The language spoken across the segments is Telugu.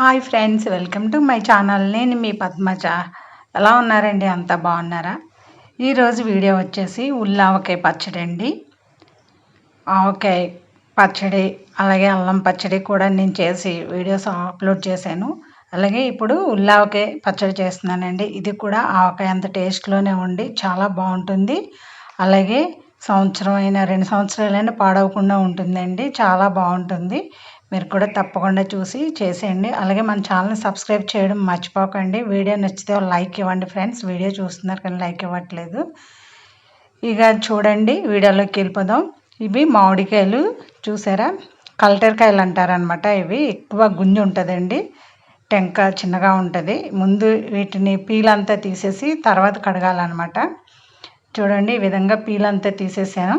Hi friends welcome to my channel. నేను మీ పద్మజ. ఎలా ఉన్నారండి? అంత బాగున్నారా? ఈరోజు వీడియో వచ్చేసి ఉల్లావకాయ పచ్చడి అండి. ఆవకాయ పచ్చడి అలాగే అల్లం పచ్చడి కూడా నేను చేసి వీడియోస్ అప్లోడ్ చేశాను. అలాగే ఇప్పుడు ఉల్లావకాయ పచ్చడి చేస్తున్నానండి. ఇది కూడా ఆవకాయ అంత టేస్ట్లోనే ఉండి చాలా బాగుంటుంది. అలాగే సంవత్సరం అయినా రెండు సంవత్సరాలైనా పాడవకుండా ఉంటుందండి. చాలా బాగుంటుంది. మీరు కూడా తప్పకుండా చూసి చేసేయండి. అలాగే మన ఛానల్ని సబ్స్క్రైబ్ చేయడం మర్చిపోకండి. వీడియో నచ్చితే లైక్ ఇవ్వండి ఫ్రెండ్స్. వీడియో చూస్తున్నారు కానీ లైక్ ఇవ్వట్లేదు. ఇక చూడండి వీడియోలోకి వెళ్ళిపోదాం. ఇవి మామిడికాయలు చూసారా? కలటరకాయలు అంటారనమాట ఇవి. ఎక్కువ గుంజి ఉంటుందండి. టెంక చిన్నగా ఉంటుంది. ముందు వీటిని పీలంతా తీసేసి తర్వాత కడగాలన్నమాట. చూడండి ఈ విధంగా పీలంతా తీసేసాను.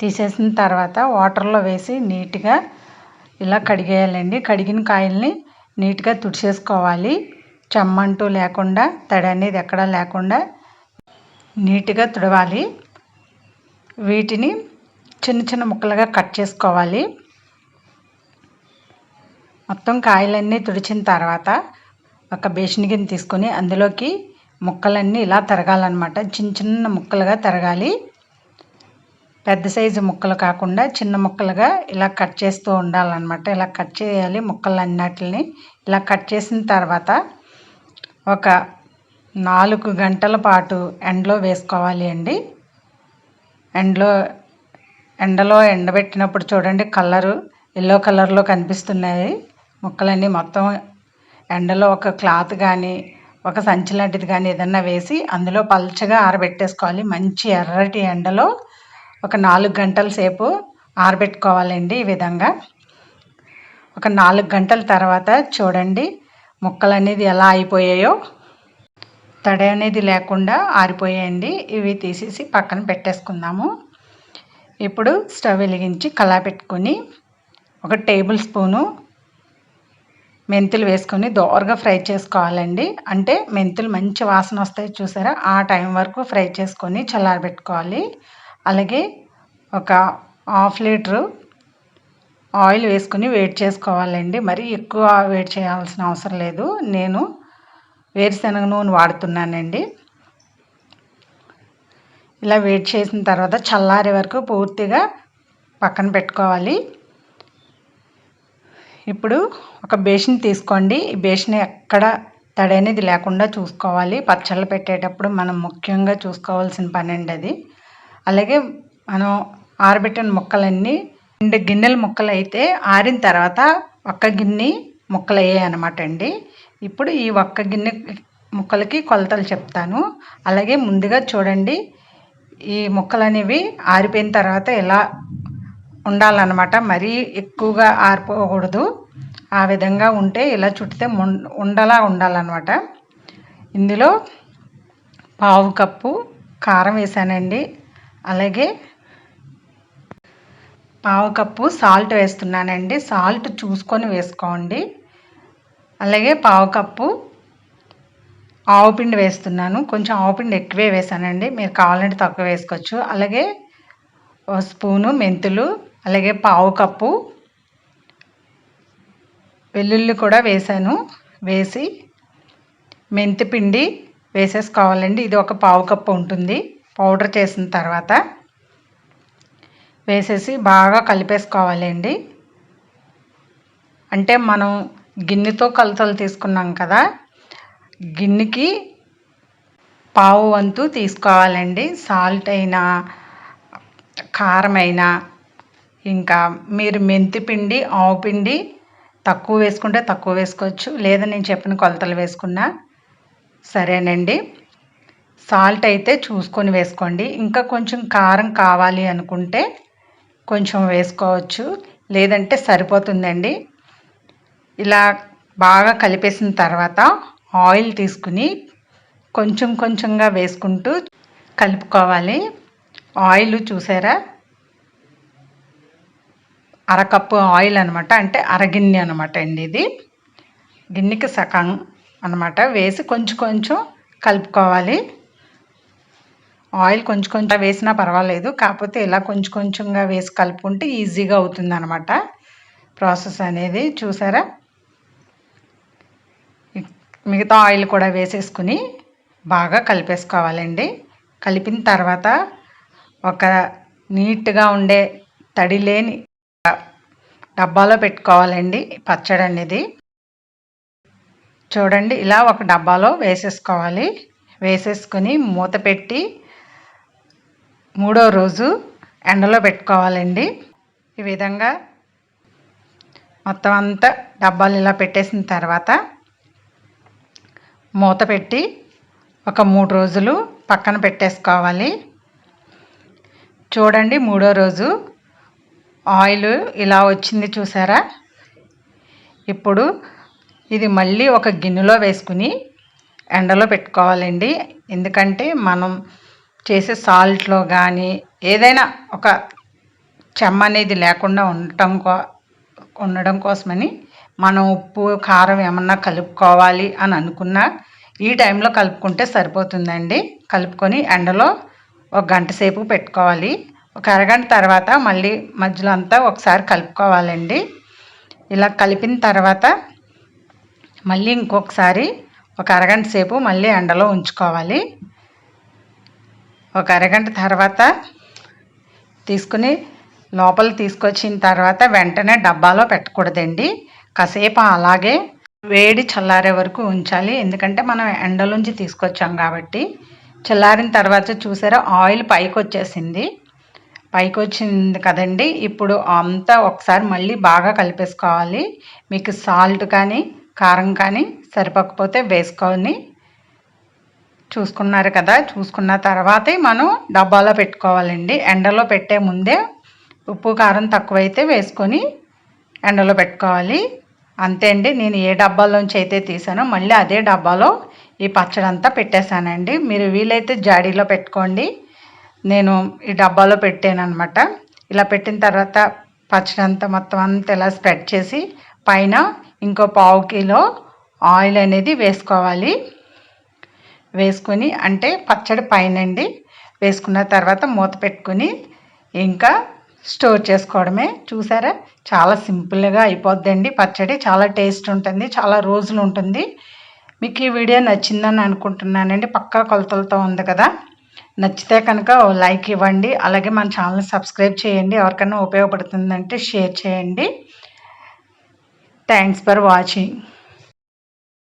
తీసేసిన తర్వాత వాటర్లో వేసి నీట్గా ఇలా కడిగేయాలండి. కడిగిన కాయల్ని నీట్గా తుడిచేసుకోవాలి. చెమ్మంటూ లేకుండా తడి అనేది ఎక్కడా లేకుండా నీట్గా తుడవాలి. వీటిని చిన్న చిన్న ముక్కలుగా కట్ చేసుకోవాలి. మొత్తం కాయలన్నీ తుడిచిన తర్వాత ఒక బేషన్ గిన్నె తీసుకొని అందులోకి ముక్కలన్నీ ఇలా తరగాలన్నమాట. చిన్న చిన్న ముక్కలుగా తరగాలి. పెద్ద సైజు ముక్కలు కాకుండా చిన్న ముక్కలుగా ఇలా కట్ చేస్తూ ఉండాలన్నమాట. ఇలా కట్ చేయాలి ముక్కలు అన్నిటిని ఇలా కట్ చేసిన తర్వాత ఒక నాలుగు గంటల పాటు ఎండలో వేసుకోవాలి అండి. ఎండలో ఎండలో ఎండబెట్టినప్పుడు చూడండి కలరు ఎల్లో కలర్లో కనిపిస్తున్నాయి ముక్కలన్నీ మొత్తం. ఎండలో ఒక క్లాత్ కానీ ఒక సంచి లాంటిది కానీ ఏదన్నా వేసి అందులో పల్చగా ఆరబెట్టేసుకోవాలి. మంచి ఎర్రటి ఎండలో ఒక నాలుగు గంటల సేపు ఆరబెట్టుకోవాలండి ఈ విధంగా. ఒక నాలుగు గంటల తర్వాత చూడండి ముక్కలు అనేది ఎలా అయిపోయాయో. తడి అనేది లేకుండా ఆరిపోయాయండి. ఇవి తీసేసి పక్కన పెట్టేసుకుందాము. ఇప్పుడు స్టవ్ వెలిగించి కళా పెట్టుకొని ఒక టేబుల్ స్పూను మెంతులు వేసుకొని దోరగా ఫ్రై చేసుకోవాలండి. అంటే మెంతులు మంచి వాసన వస్తాయి చూసారా? ఆ టైం వరకు ఫ్రై చేసుకొని చల్లారబెట్టుకోవాలి. అలాగే ఒక హాఫ్ లీటరు ఆయిల్ వేసుకుని వేడి చేసుకోవాలండి. మరి ఎక్కువ వేడి చేయాల్సిన అవసరం లేదు. నేను వేరుశనగ నూనె వాడుతున్నానండి. ఇలా వేడి చేసిన తర్వాత చల్లారే వరకు పూర్తిగా పక్కన పెట్టుకోవాలి. ఇప్పుడు ఒక బేషన్ తీసుకోండి. ఈ బేషన్ ఎక్కడ తడి అనేది లేకుండా చూసుకోవాలి. పచ్చళ్ళు పెట్టేటప్పుడు మనం ముఖ్యంగా చూసుకోవాల్సిన పని అండి అది. అలాగే మనం ఆరబెట్టిన ముక్కలన్నీ రెండు గిన్నెల ముక్కలు అయితే ఆరిన తర్వాత ఒక్క గిన్నె ముక్కలు అయ్యాయి అనమాట అండి. ఇప్పుడు ఈ ఒక్క గిన్నె ముక్కలకి కొలతలు చెప్తాను. అలాగే ముందుగా చూడండి ఈ ముక్కలు అనేవి ఆరిపోయిన తర్వాత ఎలా ఉండాలన్నమాట. మరీ ఎక్కువగా ఆరిపోకూడదు. ఆ విధంగా ఉంటే ఇలా చుట్టితే ఉండలా ఉండాలన్నమాట. ఇందులో పావు కప్పు కారం వేసానండి. అలాగే పావు కప్పు సాల్ట్ వేస్తున్నానండి. సాల్ట్ చూసుకొని వేసుకోండి. అలాగే పావు కప్పు ఆవుపిండి వేస్తున్నాను. కొంచెం ఆవుపిండి ఎక్కువే వేసానండి. మీరు కావాలంటే తక్కువ వేసుకోవచ్చు. అలాగే స్పూను మెంతులు అలాగే పావు కప్పు వెల్లుల్లి కూడా వేసాను. వేసి మెంతిపిండి వేసేసుకోవాలండి. ఇది ఒక పావు కప్పు ఉంటుంది. పౌడర్ చేసిన తర్వాత వేసేసి బాగా కలిపేసుకోవాలండి. అంటే మనం గిన్నెతో కొలతలు తీసుకున్నాం కదా గిన్నెకి పావు వంతు తీసుకోవాలండి. సాల్ట్ అయినా కారం అయినా ఇంకా మీరు మెంతి పిండి ఆవు పిండి తక్కువ వేసుకుంటే తక్కువ వేసుకోవచ్చు. లేదా నేను చెప్పిన కొలతలు వేసుకున్నా సరేనండి. సాల్ట్ అయితే చూసుకొని వేసుకోండి. ఇంకా కొంచెం కారం కావాలి అనుకుంటే కొంచెం వేసుకోవచ్చు. లేదంటే సరిపోతుందండి. ఇలా బాగా కలిపేసిన తర్వాత ఆయిల్ తీసుకుని కొంచెం కొంచెంగా వేసుకుంటూ కలుపుకోవాలి. ఆయిల్ చూసారా? అరకప్పు ఆయిల్ అనమాట అంటే అరగిన్నె అనమాట అండి ఇది. గిన్నెకి సగం అనమాట వేసి కొంచెం కొంచెం కలుపుకోవాలి. ఆయిల్ కొంచెం కొంచెం వేసినా పర్వాలేదు. కాకపోతే ఇలా కొంచెం కొంచెంగా వేసి కలుపుకుంటే ఈజీగా అవుతుంది అనమాట ప్రాసెస్ అనేది. చూసారా? మిగతా ఆయిల్ కూడా వేసేసుకుని బాగా కలిపేసుకోవాలండి. కలిపిన తర్వాత ఒక నీట్గా ఉండే తడి లేని డబ్బాలో పెట్టుకోవాలండి పచ్చడి అనేది. చూడండి ఇలా ఒక డబ్బాలో వేసేసుకోవాలి. వేసేసుకొని మూత పెట్టి మూడో రోజు ఎండలో పెట్టుకోవాలండి. ఈ విధంగా మొత్తం అంతా డబ్బాలు ఇలా పెట్టేసిన తర్వాత మూత పెట్టి ఒక మూడు రోజులు పక్కన పెట్టేసుకోవాలి. చూడండి మూడో రోజు ఆయిల్ ఇలా వచ్చింది చూసారా? ఇప్పుడు ఇది మళ్ళీ ఒక గిన్నెలో వేసుకుని ఎండలో పెట్టుకోవాలండి. ఎందుకంటే మనం చేసే సాల్ట్లో కానీ ఏదైనా ఒక చెమ్మ అనేది లేకుండా ఉండటం కో ఉండడం కోసమని మనం ఉప్పు కారం ఏమన్నా కలుపుకోవాలి అని అనుకున్నా ఈ టైంలో కలుపుకుంటే సరిపోతుందండి. కలుపుకొని ఎండలో ఒక గంట సేపు పెట్టుకోవాలి. ఒక అరగంట తర్వాత మళ్ళీ మధ్యలో అంతా ఒకసారి కలుపుకోవాలండి. ఇలా కలిపిన తర్వాత మళ్ళీ ఇంకొకసారి ఒక అరగంట సేపు మళ్ళీ ఎండలో ఉంచుకోవాలి. ఒక అరగంట తర్వాత తీసుకుని లోపల తీసుకొచ్చిన తర్వాత వెంటనే డబ్బాలో పెట్టకూడదండి. కాసేపు అలాగే వేడి చల్లారే వరకు ఉంచాలి. ఎందుకంటే మనం ఎండలోంచి తీసుకొచ్చాం కాబట్టి. చల్లారిన తర్వాత చూసారా ఆయిల్ పైకి వచ్చేసింది పైకి వచ్చింది కదండి. ఇప్పుడు అంతా ఒకసారి మళ్ళీ బాగా కలిపేసుకోవాలి. మీకు సాల్ట్ కానీ కారం కానీ సరిపోకపోతే వేసుకొని చూసుకున్నారు కదా చూసుకున్న తర్వాతే మనం డబ్బాలో పెట్టుకోవాలండి. ఎండలో పెట్టే ముందే ఉప్పు కారం తక్కువైతే వేసుకొని ఎండలో పెట్టుకోవాలి. అంతే అండి. నేను ఏ డబ్బాలోంచి అయితే తీసానో మళ్ళీ అదే డబ్బాలో ఈ పచ్చడి అంతా పెట్టేశానండి. మీరు వీలైతే జాడీలో పెట్టుకోండి. నేను ఈ డబ్బాలో పెట్టాను అనమాట ఇలా పెట్టిన తర్వాత పచ్చడి అంతా మొత్తం అంతా ఇలా స్ప్రెడ్ చేసి పైన ఇంకో పావు కిలో ఆయిల్ అనేది వేసుకోవాలి. వేసుకొని అంటే పచ్చడి పైనండి వేసుకున్న తర్వాత మూత పెట్టుకొని ఇంకా స్టోర్ చేసుకోవడమే. చూసారా? చాలా సింపుల్గా అయిపోద్దండి పచ్చడి. చాలా టేస్ట్ ఉంటుంది చాలా రోజులు ఉంటుంది. మీకు ఈ వీడియో నచ్చిందని అనుకుంటున్నానండి. పక్కా కొలతలతో ఉంది కదా? నచ్చితే కనుక లైక్ ఇవ్వండి. అలాగే మన ఛానల్ని సబ్స్క్రైబ్ చేయండి. ఎవరికైనా ఉపయోగపడుతుందంటే షేర్ చేయండి. Thanks for watching.